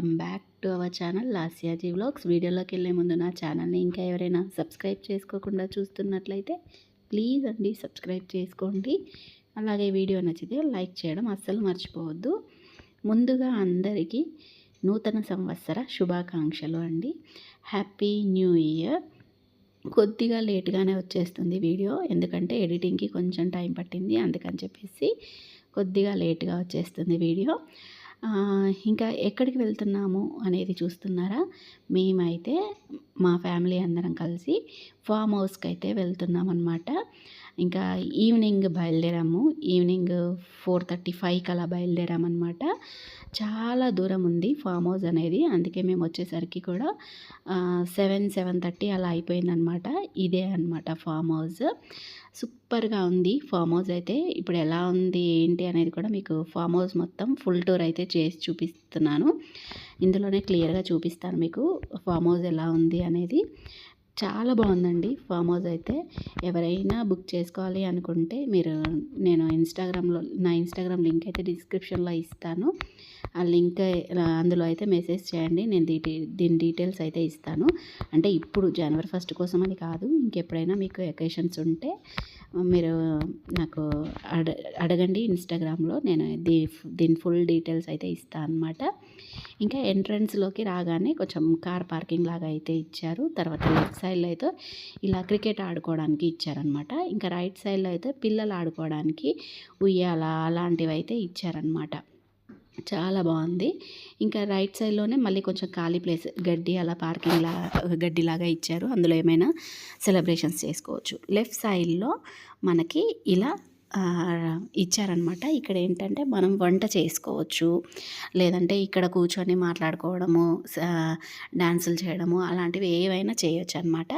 Welcome back to our channel Lasyaji vlogs. వీడియోలోకి వెళ్ళే ముందు నా ఛానల్ని ఇంకా ఎవరైనా సబ్స్క్రైబ్ చేసుకోకుండా చూస్తున్నట్లయితే ప్లీజ్ అండి సబ్స్క్రైబ్ చేసుకోండి. అలాగే వీడియో నచ్చితే లైక్ చేయడం అస్సలు మర్చిపోవద్దు. ముందుగా అందరికీ నూతన సంవత్సర శుభాకాంక్షలు అండి. Happy new year. కొద్దిగా లేట్గానే వచ్చేస్తుంది వీడియో ఎందుకంటే ఎడిటింగ్కి కొంచెం టైం పట్టింది అందుకని చెప్పేసి కొద్దిగా లేట్గా వచ్చేస్తుంది వీడియో. ఇంకా ఎక్కడికి వెళ్తున్నాము అనేది చూస్తున్నారా? మేమైతే మా ఫ్యామిలీ అందరం కలిసి ఫామ్ హౌస్కి అయితే వెళ్తున్నాం అనమాట ఇంకా ఈవినింగ్ బయలుదేరాము. ఈవినింగ్ ఫోర్ థర్టీ ఫైవ్కి అలా బయలుదేరామన్నమాట. చాలా దూరం ఉంది ఫామ్ హౌస్ అనేది. అందుకే మేము వచ్చేసరికి కూడా సెవెన్ సెవెన్ థర్టీ అలా అయిపోయిందనమాట ఇదే అనమాట ఫామ్ హౌస్. సూపర్గా ఉంది ఫామ్ హౌస్ అయితే. ఇప్పుడు ఎలా ఉంది ఏంటి అనేది కూడా మీకు ఫామ్ హౌస్ మొత్తం ఫుల్ టూర్ అయితే చేసి చూపిస్తున్నాను. ఇందులోనే క్లియర్గా చూపిస్తాను మీకు ఫామ్ హౌస్ ఎలా ఉంది అనేది. చాలా బాగుందండి ఫామ్ హౌస్ అయితే. ఎవరైనా బుక్ చేసుకోవాలి అనుకుంటే మీరు నేను ఇన్స్టాగ్రామ్లో నా ఇన్స్టాగ్రామ్ లింక్ అయితే డిస్క్రిప్షన్లో ఇస్తాను. ఆ లింక్ అందులో అయితే మెసేజ్ చేయండి నేను డీటె దీని డీటెయిల్స్ అయితే ఇస్తాను. అంటే ఇప్పుడు జనవరి ఫస్ట్ కోసం అని కాదు ఇంకెప్పుడైనా మీకు ఎకేషన్స్ ఉంటే మీరు నాకు అడ అడగండి ఇన్స్టాగ్రామ్లో. నేను దీ దీని ఫుల్ డీటెయిల్స్ అయితే ఇస్తాను అనమాట ఇంకా ఎంట్రన్స్లోకి రాగానే కొంచెం కార్ పార్కింగ్ లాగా అయితే ఇచ్చారు. తర్వాత లెఫ్ట్ సైడ్లో అయితే ఇలా క్రికెట్ ఆడుకోవడానికి ఇచ్చారనమాట ఇంకా రైట్ సైడ్లో అయితే పిల్లలు ఆడుకోవడానికి ఉయ్యాల అలాంటివి అయితే ఇచ్చారనమాట చాలా బాగుంది. ఇంకా రైట్ సైడ్లోనే మళ్ళీ కొంచెం ఖాళీ ప్లేస్ గడ్డి అలా పార్కింగ్ లా గడ్డిలాగా ఇచ్చారు. అందులో ఏమైనా సెలబ్రేషన్స్ చేసుకోవచ్చు. లెఫ్ట్ సైడ్లో మనకి ఇలా ఇచ్చారనమాట ఇక్కడ ఏంటంటే మనం వంట చేసుకోవచ్చు. లేదంటే ఇక్కడ కూర్చొని మాట్లాడుకోవడము స- డాన్సులు చేయడము అలాంటివి ఏవైనా చేయొచ్చు అనమాట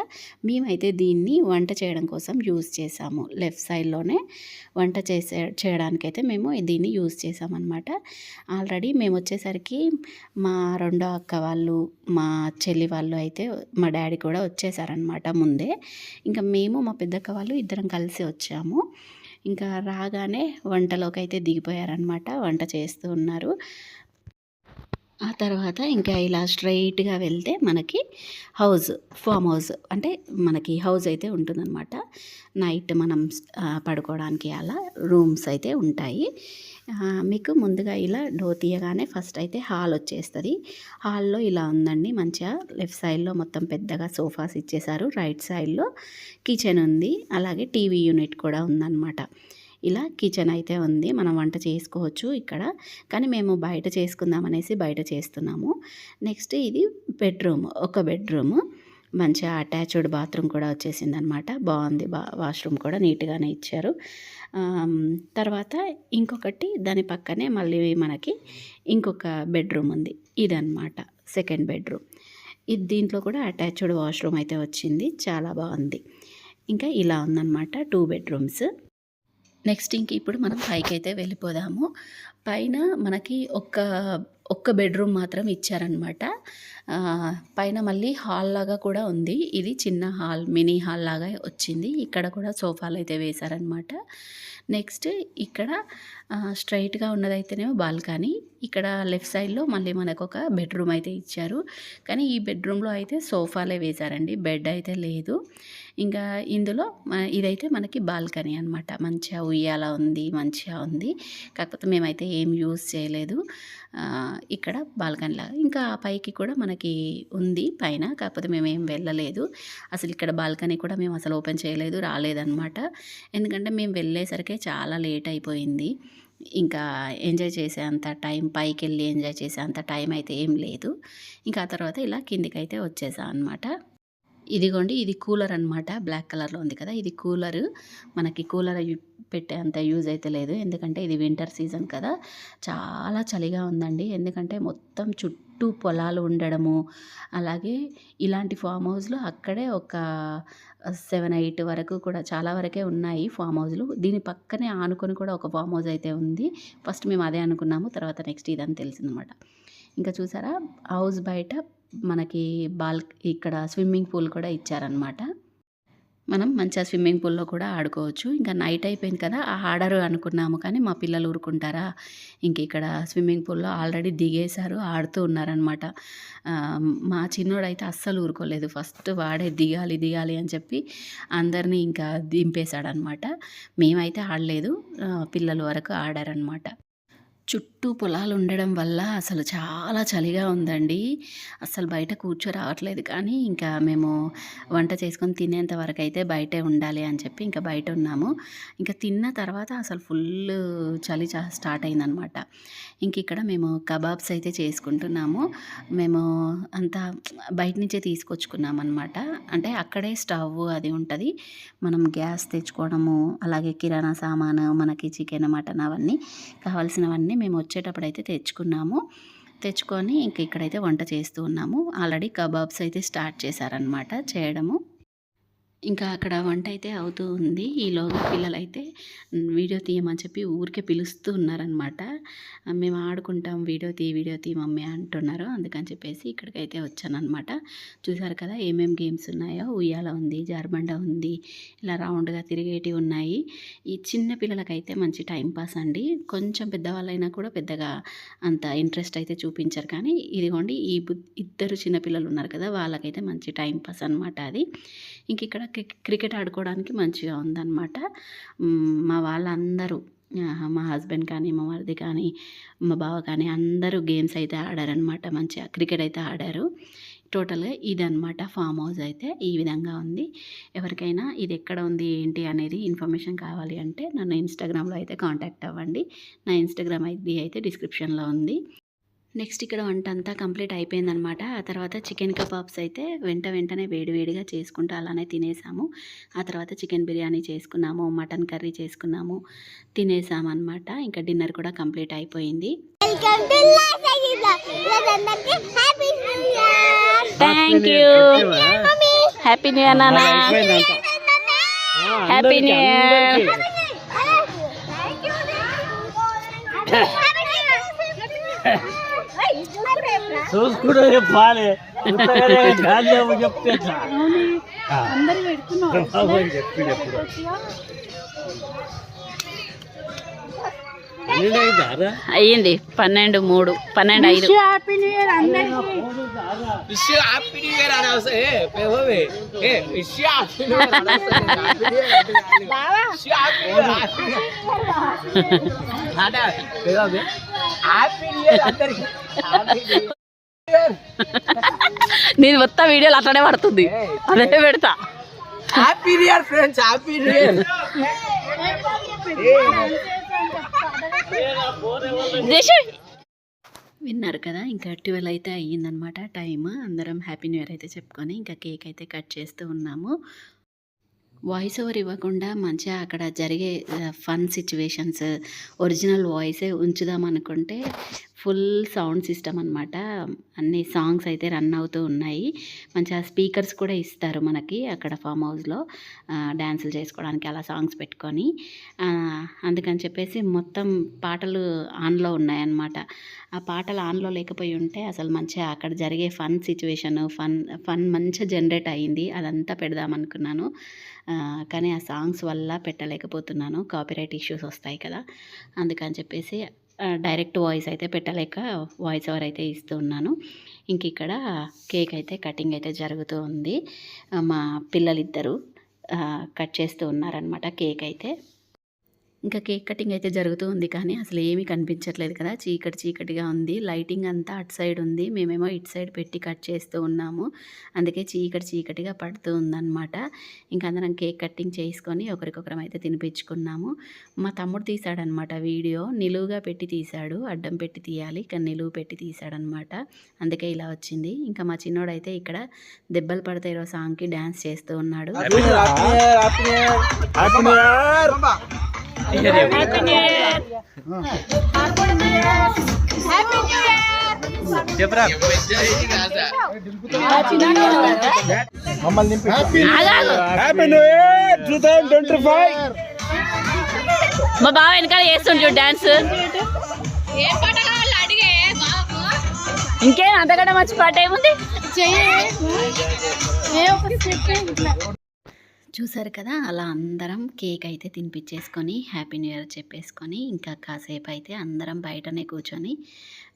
మేమైతే దీన్ని వంట చేయడం కోసం యూజ్ చేసాము లెఫ్ట్ సైడ్లోనే వంట చేసే చేయడానికైతే మేము దీన్ని యూజ్ చేసామన్నమాట ఆల్రెడీ మేము వచ్చేసరికి మా రెండో అక్క వాళ్ళు మా చెల్లి వాళ్ళు అయితే మా డాడీ కూడా వచ్చేసారనమాట ముందే. ఇంకా మేము మా పెద్దక్క వాళ్ళు ఇద్దరం కలిసి వచ్చాము. ఇంకా రాగానే వంటలోకి అయితే దిగిపోయారనమాట వంట చేస్తూ ఉన్నారు. ఆ తర్వాత ఇంకా ఇలా స్ట్రైట్గా వెళ్తే మనకి హౌస్ ఫామ్ హౌస్ అంటే మనకి హౌస్ అయితే ఉంటుందన్నమాట. నైట్ మనం పడుకోవడానికి అలా రూమ్స్ అయితే ఉంటాయి. మీకు ముందుగా ఇలా డోర్ తీయగానే ఫస్ట్ అయితే హాల్ వచ్చేస్తుంది. హాల్లో ఇలా ఉందండి. మంచిగా లెఫ్ట్ సైడ్లో మొత్తం పెద్దగా సోఫాస్ ఇచ్చేసారు రైట్ సైడ్లో కిచెన్ ఉంది. అలాగే టీవీ యూనిట్ కూడా ఉందన్నమాట. ఇలా కిచెన్ అయితే ఉంది. మనం వంట చేసుకోవచ్చు ఇక్కడ. కానీ మేము బయట చేసుకుందాం అనేసి బయట చేస్తున్నాము. నెక్స్ట్ ఇది బెడ్రూమ్. ఒక బెడ్రూమ్. మంచిగా అటాచ్డ్ బాత్రూమ్ కూడా వచ్చేసింది అనమాట బాగుంది. బా వాష్రూమ్ కూడా నీట్గానే ఇచ్చారు. తర్వాత ఇంకొకటి దాని పక్కనే మళ్ళీ మనకి ఇంకొక బెడ్రూమ్ ఉంది. ఇదనమాట. Second bedroom. ఇది దీంట్లో కూడా అటాచ్డ్ వాష్రూమ్ అయితే వచ్చింది. చాలా బాగుంది. ఇంకా ఇలా ఉందన్నమాట టూ బెడ్రూమ్స్. నెక్స్ట్ ఇంక ఇప్పుడు మనం పైకి అయితే వెళ్ళిపోదాము. పైన మనకి ఒక్క ఒక్క బెడ్రూమ్ మాత్రం ఇచ్చారనమాట పైన మళ్ళీ హాల్ లాగా కూడా ఉంది. ఇది చిన్న హాల్ మినీ హాల్ లాగా వచ్చింది. ఇక్కడ కూడా సోఫాలు అయితే వేశారనమాట నెక్స్ట్ ఇక్కడ స్ట్రైట్గా ఉన్నదైతేనేమో బాల్కనీ. ఇక్కడ లెఫ్ట్ సైడ్లో మళ్ళీ మనకు ఒక బెడ్రూమ్ అయితే ఇచ్చారు. కానీ ఈ బెడ్రూమ్లో అయితే సోఫాలే వేశారండి. బెడ్ అయితే లేదు. ఇంకా ఇందులో ఇదైతే మనకి బాల్కనీ అనమాట మంచిగా ఉయ్యాల ఉంది మంచిగా ఉంది. కాకపోతే మేమైతే ఏం యూజ్ చేయలేదు. ఇక్కడ బాల్కనీ లాగా. ఇంకా ఆ పైకి కూడా మనకి ఉంది పైన. కాకపోతే మేము ఏం వెళ్ళలేదు. అసలు ఇక్కడ బాల్కనీ కూడా మేము అసలు ఓపెన్ చేయలేదు రాలేదనమాట ఎందుకంటే మేము వెళ్ళేసరికి చాలా లేట్ అయిపోయింది. ఇంకా ఎంజాయ్ చేసే అంత టైం పైకి వెళ్ళి ఎంజాయ్ చేసే అంత టైం అయితే ఏం లేదు. ఇంకా ఆ తర్వాత ఇలా కిందికి అయితే వచ్చేసా అనమాట ఇదిగోండి ఇది కూలర్ అన్నమాట. బ్లాక్ కలర్లో ఉంది కదా ఇది కూలర్. మనకి కూలర్ పెట్టే అంత యూజ్ అయితే లేదు. ఎందుకంటే ఇది వింటర్ సీజన్ కదా. చాలా చలిగా ఉందండి. ఎందుకంటే మొత్తం చుట్టూ పొలాలు ఉండడము అలాగే ఇలాంటి ఫామ్ హౌస్లు అక్కడే ఒక సెవెన్ ఎయిట్ వరకు కూడా చాలా వరకే ఉన్నాయి ఫామ్ హౌస్లు. దీని పక్కనే ఆనుకొని కూడా ఒక ఫామ్ హౌస్ అయితే ఉంది. ఫస్ట్ మేము అదే అనుకున్నాము తర్వాత నెక్స్ట్ ఇదని తెలిసిందనమాట ఇంకా చూసారా హౌస్ బయట మనకి బాల్ ఇక్కడ స్విమ్మింగ్ పూల్ కూడా ఇచ్చారనమాట మనం మంచిగా స్విమ్మింగ్ పూల్లో కూడా ఆడుకోవచ్చు. ఇంకా నైట్ అయిపోయింది కదా ఆ ఆడరు అనుకున్నాము కానీ మా పిల్లలు ఊరుకుంటారా? ఇంక ఇక్కడ స్విమ్మింగ్ పూల్లో ఆల్రెడీ దిగేశారు ఆడుతూ ఉన్నారనమాట మా చిన్నోడైతే అస్సలు ఊరుకోలేదు. ఫస్ట్ వాడే దిగాలి దిగాలి అని చెప్పి అందరినీ ఇంకా దింపేశాడనమాట మేమైతే ఆడలేదు. పిల్లల వరకు ఆడారనమాట చుట్టూ పొలాలు ఉండడం వల్ల అసలు చాలా చలిగా ఉందండి. అసలు బయట కూర్చో రావట్లేదు కానీ ఇంకా మేము వంట చేసుకొని తినేంత వరకు అయితే బయటే ఉండాలి అని చెప్పి ఇంకా బయట ఉన్నాము. ఇంకా తిన్న తర్వాత అసలు ఫుల్ చలి స్టార్ట్ అయిందనమాట. ఇంక ఇక్కడ మేము కబాబ్స్ అయితే చేసుకుంటున్నాము. మేము అంతా బయట నుంచే తీసుకొచ్చుకున్నాం అనమాట అంటే అక్కడే స్టవ్ అది ఉంటుంది. మనం గ్యాస్ తెచ్చుకోవడము అలాగే కిరాణా సామాను మనకి చికెన్ మటన్ అవన్నీ కావాల్సినవన్నీ మేము వచ్చేటప్పుడు అయితే తెచ్చుకున్నాము. తెచ్చుకొని ఇంక ఇక్కడైతే వంట చేస్తూ ఉన్నాము. ఆల్రెడీ కబాబ్స్ అయితే స్టార్ట్ చేశారనమాట చేయడము. ఇంకా అక్కడ వంట అయితే అవుతూ ఉంది. ఈలోగా పిల్లలైతే వీడియో తీయమని చెప్పి ఊరికే పిలుస్తూ ఉన్నారనమాట మేము ఆడుకుంటాం వీడియో తీ వీడియో తీ మమ్మీ అంటున్నారు. అందుకని చెప్పేసి ఇక్కడికైతే వచ్చానమాట చూసారు కదా ఏమేమి గేమ్స్ ఉన్నాయో. ఉయ్యాల ఉంది జార్బండ ఉంది ఇలా రౌండ్గా తిరిగేటివి ఉన్నాయి. ఈ చిన్న పిల్లలకైతే మంచి టైంపాస్ అండి. కొంచెం పెద్దవాళ్ళైనా కూడా పెద్దగా అంత ఇంట్రెస్ట్ అయితే చూపించారు. కానీ ఇదిగోండి ఈ ఇద్దరు చిన్నపిల్లలు ఉన్నారు కదా వాళ్ళకైతే మంచి టైంపాస్ అనమాట అది. ఇంక ఇక్కడ క్రికెట్ ఆడుకోవడానికి మంచిగా ఉందన్నమాట. మా వాళ్ళందరూ మా హస్బెండ్ కానీ మా వారిది కానీ మా బావ కానీ అందరూ గేమ్స్ అయితే ఆడారనమాట మంచిగా క్రికెట్ అయితే ఆడారు. టోటల్గా ఇదనమాట ఫామ్ హౌస్ అయితే. ఈ విధంగా ఉంది. ఎవరికైనా ఇది ఎక్కడ ఉంది ఏంటి అనేది ఇన్ఫర్మేషన్ కావాలి అంటే నన్ను ఇన్స్టాగ్రామ్లో అయితే కాంటాక్ట్ అవ్వండి. నా ఇన్స్టాగ్రామ్ ఐడి అయితే డిస్క్రిప్షన్లో ఉంది. నెక్స్ట్ ఇక్కడ వంట అంతా కంప్లీట్ అయిపోయిందనమాట. ఆ తర్వాత చికెన్ కబాబ్స్ అయితే వెంట వెంటనే వేడివేడిగా చేసుకుంటూ అలానే తినేసాము. ఆ తర్వాత చికెన్ బిర్యానీ చేసుకున్నాము మటన్ కర్రీ చేసుకున్నాము తినేసాము అనమాట ఇంకా డిన్నర్ కూడా కంప్లీట్ అయిపోయింది. వెల్కమ్ టు లైఫ్ అగిలా అందరికి happy new year thank you happy new year happy new year చూసుకుంటే చెప్పాలి. లేవు చెప్తే చెప్పి చెప్పు? అయ్యింది పన్నెండు మూడు పన్నెండు ఐదు విష్ హ్యాపీ న్యూ ఇయర్ అని అవసరం ఏ పేవే ఏ విష్ హ్యాపీ న్యూ ఇయర్ అని అవసరం హ్యాపీ న్యూ ఇయర్ అంటే విష్ హ్యాపీ న్యూ ఇయర్ అంటే పేవే హ్యాపీ న్యూ ఇయర్ అందరికి హ్యాపీ న్యూ ఇయర్ నేను మొత్తం వీడియోలు అట్లనే పడుతుంది అదే పెడతా happy new year friends happy new year విన్నారు కదా ఇంకా ట్వెల్వ్ అయితే అయ్యిందనమాట టైం అందరం హ్యాపీ న్యూ ఇయర్ అయితే చెప్పుకొని ఇంకా కేక్ అయితే కట్ చేస్తూ ఉన్నాము. వాయిస్ ఓవర్ ఇవ్వకుండా మంచిగా అక్కడ జరిగే ఫన్ సిచ్యువేషన్స్ ఒరిజినల్ వాయిసే ఉంచుదాం అనుకుంటే ఫుల్ సౌండ్ సిస్టమ్ అనమాట అన్ని సాంగ్స్ అయితే రన్ అవుతూ ఉన్నాయి. మంచిగా స్పీకర్స్ కూడా ఇస్తారు మనకి అక్కడ ఫామ్ హౌస్లో. డ్యాన్సులు చేసుకోవడానికి అలా సాంగ్స్ పెట్టుకొని. అందుకని చెప్పేసి మొత్తం పాటలు ఆన్లో ఉన్నాయన్నమాట. ఆ పాటలు ఆన్లో లేకపోయి ఉంటే అసలు మంచిగా అక్కడ జరిగే ఫన్ సిచ్యువేషన్ ఫన్ ఫన్ మంచిగా జనరేట్ అయ్యింది. అదంతా పెడదామనుకున్నాను కానీ ఆ సాంగ్స్ వల్ల పెట్టలేకపోతున్నాను. కాపీరైట్ ఇష్యూస్ వస్తాయి కదా. అందుకని చెప్పేసి డైరెక్ట్ వాయిస్ అయితే పెట్టలేక వాయిస్ ఓవర్ అయితే ఇస్తూ ఉన్నాను. ఇంక ఇక్కడ కేక్ అయితే కటింగ్ అయితే జరుగుతూ ఉంది. మా పిల్లలిద్దరూ కట్ చేస్తూ ఉన్నారనమాట కేక్ అయితే. ఇంకా కేక్ కటింగ్ అయితే జరుగుతూ ఉంది కానీ అసలు ఏమీ కనిపించట్లేదు కదా. చీకటి చీకటిగా ఉంది. లైటింగ్ అంతా అటు సైడ్ ఉంది. మేమేమో ఇటు సైడ్ పెట్టి కట్ చేస్తూ ఉన్నాము. అందుకే చీకటి చీకటిగా పడుతూ ఉందన్నమాట. ఇంకా అందరం కేక్ కటింగ్ చేసుకొని ఒకరికొకరం అయితే తినిపించుకున్నాము. మా తమ్ముడు తీశాడనమాట వీడియో. నిలువుగా పెట్టి తీశాడు అడ్డం పెట్టి తీయాలి. కానీ నిలువు పెట్టి తీశాడనమాట అందుకే ఇలా వచ్చింది. ఇంకా మా చిన్నోడైతే ఇక్కడ దెబ్బలు పడతాయి ఈరోజు సాంగ్కి డ్యాన్స్ చేస్తూ ఉన్నాడు. హ్యాపీ న్యూ ఇయర్ చెప్పరా? Happy new year two thousand twenty five మా బావ వెనకాల చేస్తుంటాడు డ్యాన్స్ ఇంకేం అంతకంటే మంచి పాట ఏముంది? చూసారు కదా అలా అందరం కేక్ అయితే తినిపించేసుకొని హ్యాపీ న్యూ ఇయర్ చెప్పేసుకొని ఇంకా కాసేపు అయితే అందరం బయటనే కూర్చొని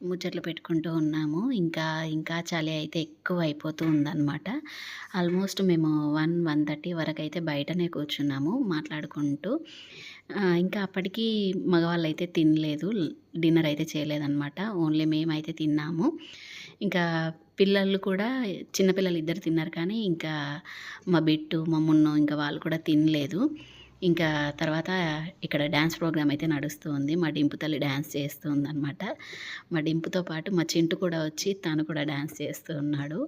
ముచ్చట్లు పెట్టుకుంటూ ఉన్నాము. ఇంకా ఇంకా చలి అయితే ఎక్కువ అయిపోతూ ఉందన్నమాట. ఆల్మోస్ట్ మేము వన్ వన్ థర్టీ వరకు అయితే బయటనే కూర్చున్నాము మాట్లాడుకుంటూ. ఇంకా అప్పటికి మగవాళ్ళు అయితే తినలేదు డిన్నర్ అయితే చేయలేదన్నమాట. ఓన్లీ మేమైతే తిన్నాము. ఇంకా పిల్లలు కూడా చిన్నపిల్లలు ఇద్దరు తిన్నారు కానీ ఇంకా మా బిట్టు మా మున్ను ఇంకా వాళ్ళు కూడా తినలేదు. ఇంకా తర్వాత ఇక్కడ డ్యాన్స్ ప్రోగ్రామ్ అయితే నడుస్తూ ఉంది. మా డింపు తల్లి డ్యాన్స్ చేస్తూ ఉందన్నమాట. మా డింపుతో పాటు మా చింటు కూడా వచ్చి తను కూడా డ్యాన్స్ చేస్తూ ఉన్నాడు.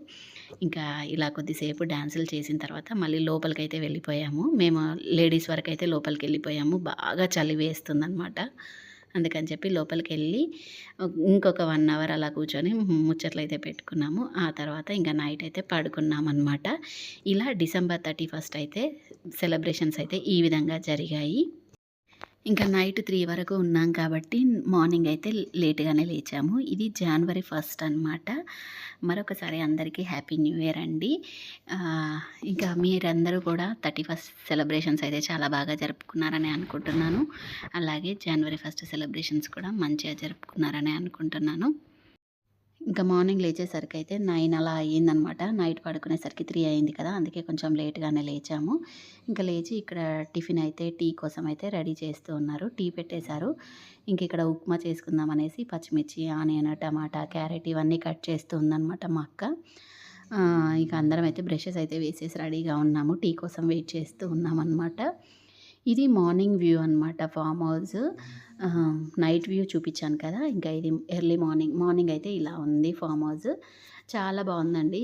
ఇంకా ఇలా కొద్దిసేపు డ్యాన్సులు చేసిన తర్వాత మళ్ళీ లోపలికి అయితే వెళ్ళిపోయాము. మేము లేడీస్ వరకు అయితే లోపలికి వెళ్ళిపోయాము. బాగా చలి వేస్తుందన్నమాట. అందుకని చెప్పి లోపలికి వెళ్ళి ఇంకొక వన్ అవర్ అలా కూర్చొని ముచ్చట్లు అయితే పెట్టుకున్నాము. ఆ తర్వాత ఇంకా నైట్ అయితే పడుకున్నాం అనమాట ఇలా డిసెంబర్ థర్టీ ఫస్ట్ అయితే సెలబ్రేషన్స్ అయితే ఈ విధంగా జరిగాయి. ఇంకా నైట్ త్రీ వరకు ఉన్నాం కాబట్టి మార్నింగ్ అయితే లేట్గానే లేచాము. ఇది జనవరి ఫస్ట్ అన్నమాట. మరొకసారి అందరికీ హ్యాపీ న్యూ ఇయర్ అండి. ఇంకా మీరందరూ కూడా థర్టీ ఫస్ట్ సెలబ్రేషన్స్ అయితే చాలా బాగా జరుపుకున్నారని అనుకుంటున్నాను. అలాగే జనవరి ఫస్ట్ సెలబ్రేషన్స్ కూడా మంచిగా జరుపుకున్నారని అనుకుంటున్నాను. ఇంకా మార్నింగ్ లేచేసరికి అయితే నైన్ అలా అయ్యిందనమాట. నైట్ పడుకునేసరికి త్రీ అయింది కదా అందుకే కొంచెం లేట్గానే లేచాము. ఇంకా లేచి ఇక్కడ టిఫిన్ అయితే టీ కోసం అయితే రెడీ చేస్తూ ఉన్నారు. టీ పెట్టేశారు. ఇంక ఇక్కడ ఉప్మా చేసుకుందాం అనేసి పచ్చిమిర్చి ఆనియన్ టమాటా క్యారెట్ ఇవన్నీ కట్ చేస్తూ ఉందన్నమాట మా అక్క. ఇక అందరం అయితే బ్రషెస్ అయితే వేసేసి రెడీగా ఉన్నాము. టీ కోసం వెయిట్ చేస్తూ ఉన్నామన్నమాట ఇది మార్నింగ్ వ్యూ అన్నమాట ఫామ్ హౌస్ నైట్ వ్యూ చూపించాను కదా ఇంకా ఇది ఎర్లీ మార్నింగ్ మార్నింగ్ అయితే ఇలా ఉంది ఫామ్ హౌస్ చాలా బాగుందండి.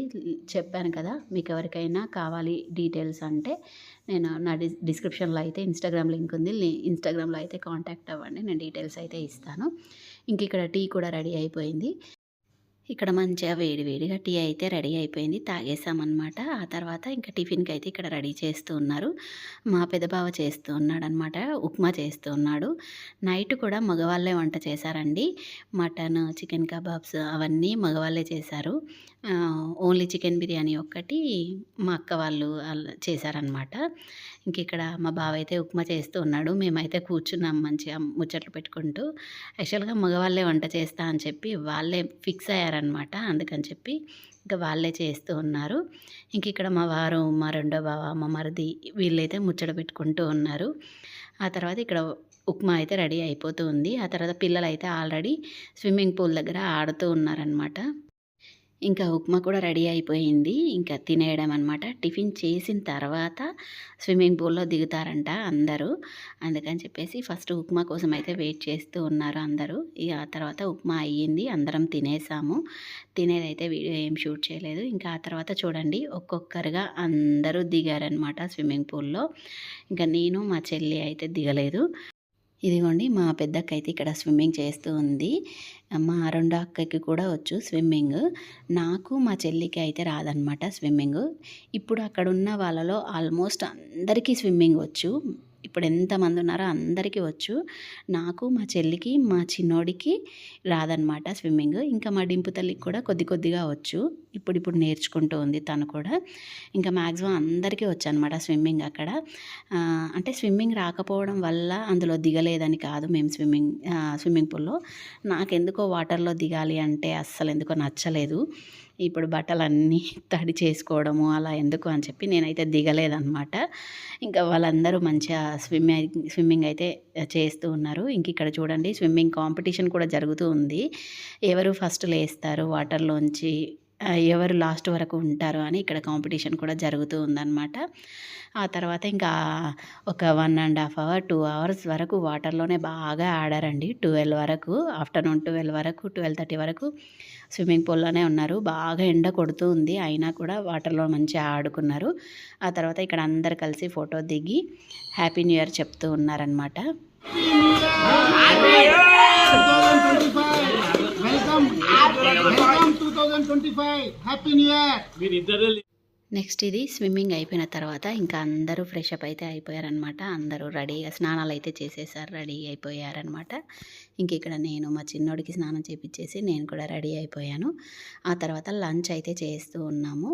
చెప్పాను కదా మీకు ఎవరికైనా కావాలి డీటెయిల్స్ అంటే నేను నా డిస్ డిస్క్రిప్షన్లో అయితే ఇన్స్టాగ్రామ్ లింక్ ఉంది. ఇన్స్టాగ్రామ్లో అయితే కాంటాక్ట్ అవ్వండి నేను డీటెయిల్స్ అయితే ఇస్తాను. ఇంక ఇక్కడ టీ కూడా రెడీ అయిపోయింది. ఇక్కడ మంచిగా వేడి వేడిగా టీ అయితే రెడీ అయిపోయింది తాగేసామన్నమాట. ఆ తర్వాత ఇంకా టిఫిన్కి అయితే ఇక్కడ రెడీ చేస్తూ ఉన్నారు. మా పెద్దబావ చేస్తూ ఉన్నాడు అనమాట ఉప్మా చేస్తూ ఉన్నాడు. నైట్ కూడా మగవాళ్ళే వంట చేశారండి. మటన్ చికెన్ కబాబ్స్ అవన్నీ మగవాళ్ళే చేశారు. ఓన్లీ చికెన్ బిర్యానీ ఒక్కటి మా అక్క వాళ్ళు అలా చేశారనమాట ఇంక ఇక్కడ మా బావ అయితే ఉప్మా చేస్తూ ఉన్నాడు. మేమైతే కూర్చున్నాం మంచిగా ముచ్చట్లు పెట్టుకుంటూ. యాక్చువల్గా మగవాళ్ళే వంట చేస్తా అని చెప్పి వాళ్ళే ఫిక్స్ అయ్యారనమాట అందుకని చెప్పి ఇంకా వాళ్ళే చేస్తూ ఉన్నారు. ఇంక ఇక్కడ మా వారు మా రెండో బావ మా మరిది వీళ్ళైతే ముచ్చట పెట్టుకుంటూ ఉన్నారు. ఆ తర్వాత ఇక్కడ ఉప్మా అయితే రెడీ అయిపోతూ ఉంది. ఆ తర్వాత పిల్లలు అయితే ఆల్రెడీ స్విమ్మింగ్ పూల్ దగ్గర ఆడుతూ ఉన్నారనమాట ఇంకా ఉప్మా కూడా రెడీ అయిపోయింది. ఇంకా తినేయడం అనమాట టిఫిన్ చేసిన తర్వాత స్విమ్మింగ్ పూల్లో దిగుతారంట అందరూ. అందుకని చెప్పేసి ఫస్ట్ ఉప్మా కోసం అయితే వెయిట్ చేస్తూ ఉన్నారు అందరూ. ఇక ఆ తర్వాత ఉప్మా అయ్యింది. అందరం తినేసాము. తినేదైతే వీడియో ఏం షూట్ చేయలేదు. ఇంకా ఆ తర్వాత చూడండి ఒక్కొక్కరుగా అందరూ దిగారనమాట స్విమ్మింగ్ పూల్లో. ఇంకా నేను మా చెల్లి అయితే దిగలేదు. ఇదిగోండి మా పెద్దక్క అయితే ఇక్కడ స్విమ్మింగ్ చేస్తూ ఉంది. మా రెండో అక్కకి కూడా వచ్చు స్విమ్మింగ్. నాకు మా చెల్లికి అయితే రాదనమాట స్విమ్మింగ్. ఇప్పుడు అక్కడ ఉన్న వాళ్ళలో ఆల్మోస్ట్ అందరికీ స్విమ్మింగ్ వచ్చు. ఇప్పుడు ఎంతమంది ఉన్నారో అందరికీ వచ్చు. నాకు మా చెల్లికి మా చిన్నోడికి రాదనమాట స్విమ్మింగ్. ఇంకా మా డింపు తల్లికి కూడా కొద్ది కొద్దిగా వచ్చు. ఇప్పుడు ఇప్పుడు నేర్చుకుంటూ ఉంది తను కూడా. ఇంకా మ్యాక్సిమం అందరికీ వచ్చు అనమాట స్విమ్మింగ్ అక్కడ. అంటే స్విమ్మింగ్ రాకపోవడం వల్ల అందులో దిగలేదని కాదు మేము స్విమ్మింగ్ స్విమ్మింగ్ పూల్లో. నాకెందుకో వాటర్లో దిగాలి అంటే అస్సలు ఎందుకో నచ్చలేదు. ఇప్పుడు బట్టలన్నీ తడి చేసుకోవడము అలా ఎందుకు అని చెప్పి నేనైతే దిగలేదనమాట ఇంకా వాళ్ళందరూ మంచిగా స్విమ్మింగ్ స్విమ్మింగ్ అయితే చేస్తూ ఉన్నారు. ఇంక ఇక్కడ చూడండి స్విమ్మింగ్ కాంపిటీషన్ కూడా జరుగుతూ ఉంది. ఎవరు ఫస్ట్ లేస్తారు వాటర్లోంచి ఎవరు లాస్ట్ వరకు ఉంటారు అని ఇక్కడ కాంపిటీషన్ కూడా జరుగుతూ ఉందన్నమాట. ఆ తర్వాత ఇంకా ఒక one and half hour two hours వరకు వాటర్లోనే బాగా ఆడారండి. ట్వెల్వ్ వరకు ఆఫ్టర్నూన్ ట్వెల్వ్ వరకు ట్వెల్వ్ థర్టీ వరకు స్విమ్మింగ్ పూల్లోనే ఉన్నారు. బాగా ఎండ కొడుతూ ఉంది అయినా కూడా వాటర్లో మంచిగా ఆడుకున్నారు. ఆ తర్వాత ఇక్కడ అందరు కలిసి ఫోటో దిగి హ్యాపీ న్యూ ఇయర్ చెప్తూ ఉన్నారనమాట welcome welcome 2025 happy new year మీరిద్దరు నెక్స్ట్ ఇది స్విమ్మింగ్ అయిపోయిన తర్వాత ఇంకా అందరూ ఫ్రెష్ అప్ అయితే అయిపోయారనమాట అందరూ రెడీగా స్నానాలు అయితే చేసేసారు రెడీ అయిపోయారనమాట ఇంక ఇక్కడ నేను మా చిన్నోడికి స్నానం చేపించేసి నేను కూడా రెడీ అయిపోయాను. ఆ తర్వాత లంచ్ అయితే చేస్తూ ఉన్నాము.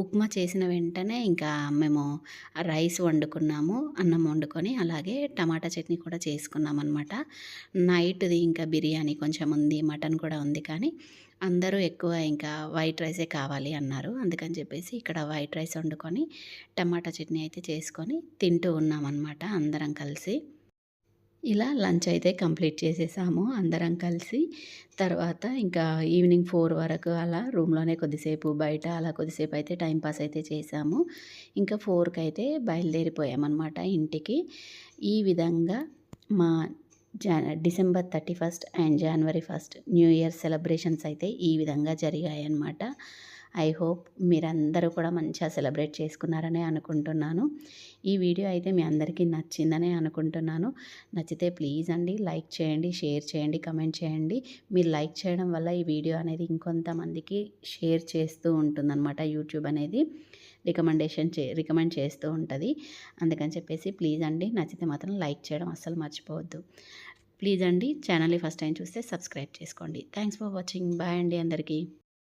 ఉప్మా చేసిన వెంటనే ఇంకా మేము రైస్ వండుకున్నాము అన్నం వండుకొని అలాగే టమాటా చట్నీ కూడా చేసుకున్నాం అనమాట నైట్ది ఇంకా బిర్యానీ కొంచెం ఉంది మటన్ కూడా ఉంది కానీ అందరూ ఎక్కువ ఇంకా వైట్ రైసే కావాలి అన్నారు. అందుకని చెప్పేసి ఇక్కడ వైట్ రైస్ వండుకొని టమాటా చట్నీ అయితే చేసుకొని తింటూ ఉన్నామన్నమాట అందరం కలిసి. ఇలా లంచ్ అయితే కంప్లీట్ చేసేసాము అందరం కలిసి. తర్వాత ఇంకా ఈవినింగ్ ఫోర్ వరకు అలా రూమ్లోనే కొద్దిసేపు బయట అలా కొద్దిసేపు అయితే టైంపాస్ అయితే చేసాము. ఇంకా ఫోర్కి అయితే బయలుదేరిపోయామన్నమాట ఇంటికి. ఈ విధంగా మా John December thirty first and January first new year celebrations అయితే ఈ విధంగా జరిగాయి అన్నమాట ఐ హోప్ మీరందరూ కూడా మంచిగా సెలబ్రేట్ చేసుకున్నారనే అనుకుంటున్నాను. ఈ వీడియో అయితే మీ అందరికీ నచ్చిందనే అనుకుంటున్నాను. నచ్చితే ప్లీజ్ అండి లైక్ చేయండి షేర్ చేయండి కమెంట్ చేయండి. మీరు లైక్ చేయడం వల్ల ఈ వీడియో అనేది ఇంకొంతమందికి షేర్ చేస్తూ ఉంటుందన్నమాట యూట్యూబ్ అనేది. రికమెండేషన్ చే రికమెండ్ చేస్తూ ఉంటుంది. అందుకని చెప్పేసి ప్లీజ్ అండి నచ్చితే మాత్రం లైక్ చేయడం అస్సలు మర్చిపోవద్దు. ప్లీజ్ అండి ఛానల్ని ఫస్ట్ టైం చూస్తే సబ్స్క్రైబ్ చేసుకోండి. Thanks for watching. బాయ్ అండి అందరికీ.